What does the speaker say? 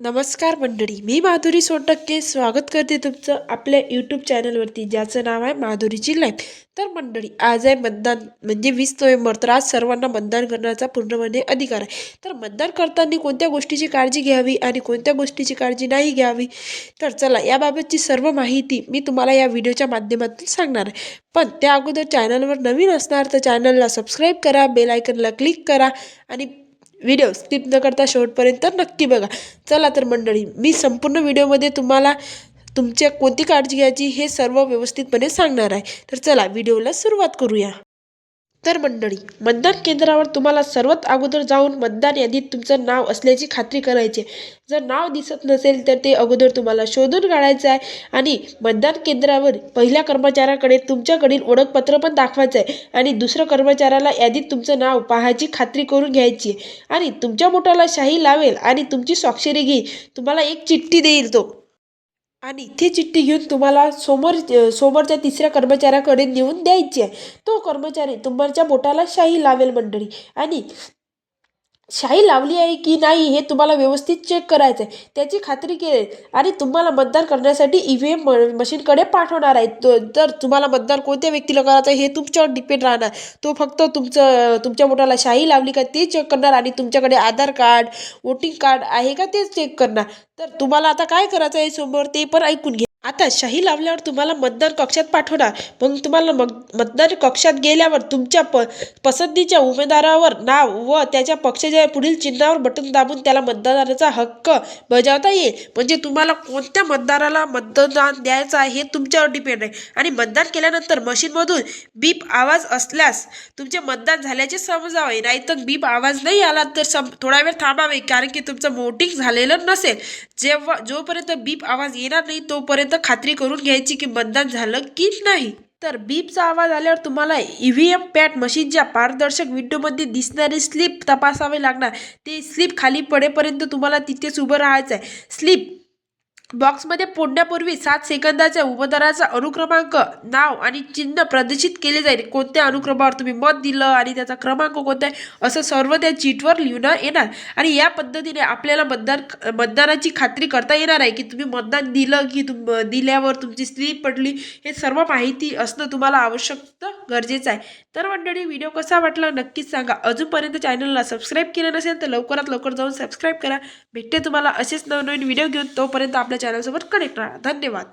नमस्कार मंडळी मी माधुरी सोनटक्के स्वागत करते तुमचं आपल्या यूट्यूब चॅनलवरती ज्याचं नाव आहे माधुरीची लाईफ तर मंडळी आज आहे मतदान म्हणजे वीस नोव्हेंबर तर आज सर्वांना मतदान करण्याचा पूर्णपणे अधिकार आहे. तर मतदान करताना कोणत्या गोष्टीची काळजी घ्यावी आणि कोणत्या गोष्टीची काळजी नाही घ्यावी? तर चला याबाबतची सर्व माहिती मी तुम्हाला या व्हिडिओच्या माध्यमातून सांगणार आहे. पण त्या अगोदर चॅनलवर नवीन असणार तर चॅनलला सबस्क्राईब करा बेल आयकनला क्लिक करा आणि व्हिडिओ स्किप न करता शेवटपर्यंत नक्की बघा. चला तर मंडळी मी संपूर्ण व्हिडिओमध्ये तुम्हाला तुमच्या कोणती काळजी घ्यायची हे सर्व व्यवस्थितपणे सांगणार आहे. तर चला व्हिडिओला सुरुवात करूया. तर मंडळी मतदान केंद्रावर तुम्हाला सर्वात अगोदर जाऊन मतदान यादीत तुमचं नाव असल्याची खात्री करायची आहे. जर नाव दिसत नसेल तर ते अगोदर तुम्हाला शोधून काढायचं आहे आणि मतदान केंद्रावर पहिल्या कर्मचाऱ्याकडे तुमच्याकडील ओळखपत्र पण दाखवायचं आहे आणि दुसऱ्या कर्मचाऱ्याला यादीत तुमचं नाव पाहायची खात्री करून घ्यायची आहे. आणि तुमच्या बोटाला शाही लावेल आणि तुमची स्वाक्षरी घेईल. तुम्हाला एक चिठ्ठी देईल तो. आणि ती चिठ्ठी घेऊन तुम्हाला समोर समोरच्या तिसऱ्या कर्मचाऱ्याकडे नेऊन द्यायची आहे. तो कर्मचारी तुमच्या बोटाला शाही लावेल मंडळी. आणि शाही लावली आहे की नाही हे तुम्हाला व्यवस्थित चेक करायचं आहे त्याची खात्री केली आणि तुम्हाला मतदान करण्यासाठी ई व्ही एम मशीनकडे पाठवणार आहे. तो तर तुम्हाला मतदान कोणत्या व्यक्तीला करायचं आहे हे तुमच्यावर डिपेंड राहणार. तो फक्त तुमचं तुमच्या बोटाला शाही लावली का ते चेक करणार आणि तुमच्याकडे आधार कार्ड वोटिंग कार्ड आहे का ते चेक करणार. तर तुम्हाला आता काय करायचं आहे समोर ते पण ऐकून घ्या. आता शाही लावल्यावर तुम्हाला मतदान कक्षात पाठवणार. मग तुम्हाला मग मतदान कक्षात गेल्यावर तुमच्या प पसंतीच्या उमेदवारावर नाव व त्याच्या पक्षाच्या पुढील चिन्हावर बटन दाबून त्याला मतदानाचा हक्क बजावता येईल. म्हणजे तुम्हाला कोणत्या मतदाराला मतदान द्यायचं आहे हे तुमच्यावर डिपेंड आहे. आणि मतदान केल्यानंतर मशीनमधून बीप आवाज असल्यास तुमचे मतदान झाल्याचे समजावे. नाहीतर बीप आवाज नाही आला तर सम थोडा वेळ थांबावे. कारण की तुमचं वोटिंग झालेलं नसेल. जेव्हा जोपर्यंत बीप आवाज येणार नाही तोपर्यंत तर खात्री करून घ्यायची की मतदान झालं की नाही. तर बीपचा आवाज आल्यावर तुम्हाला ई व्ही एम पॅट मशीनच्या पारदर्शक विंडोमध्ये दिसणारी स्लिप तपासावे लागणार. ते स्लिप खाली पडेपर्यंत तुम्हाला तिथेच उभं राहायचं आहे स्लिप बॉक्समध्ये पोडण्यापूर्वी सात सेकंदाच्या उमेदवाराचा अनुक्रमांक नाव आणि चिन्ह प्रदर्शित केले जाईल. कोणत्या अनुक्रमावर तुम्ही मत दिलं आणि त्याचा क्रमांक कोणता आहे असं सर्व त्या चीटवर लिहिण्यात येणार. आणि या पद्धतीने आपल्याला मतदान मतदानाची खात्री करता येणार आहे की तुम्ही मतदान दिलं की तुम दिल्यावर तुमची स्लीप पडली हे सर्व माहिती असणं तुम्हाला आवश्यक गरजेचं आहे. तर मंडळी व्हिडिओ कसा वाटला नक्कीच सांगा. अजूनपर्यंत चॅनलला सबस्क्राईब केलं नसेल तर लवकरात लवकर जाऊन सबस्क्राईब करा. भेटते तुम्हाला असेच नवनवीन व्हिडिओ घेऊन. तोपर्यंत आपल्या चॅनलसोबत कनेक्ट राहा. धन्यवाद.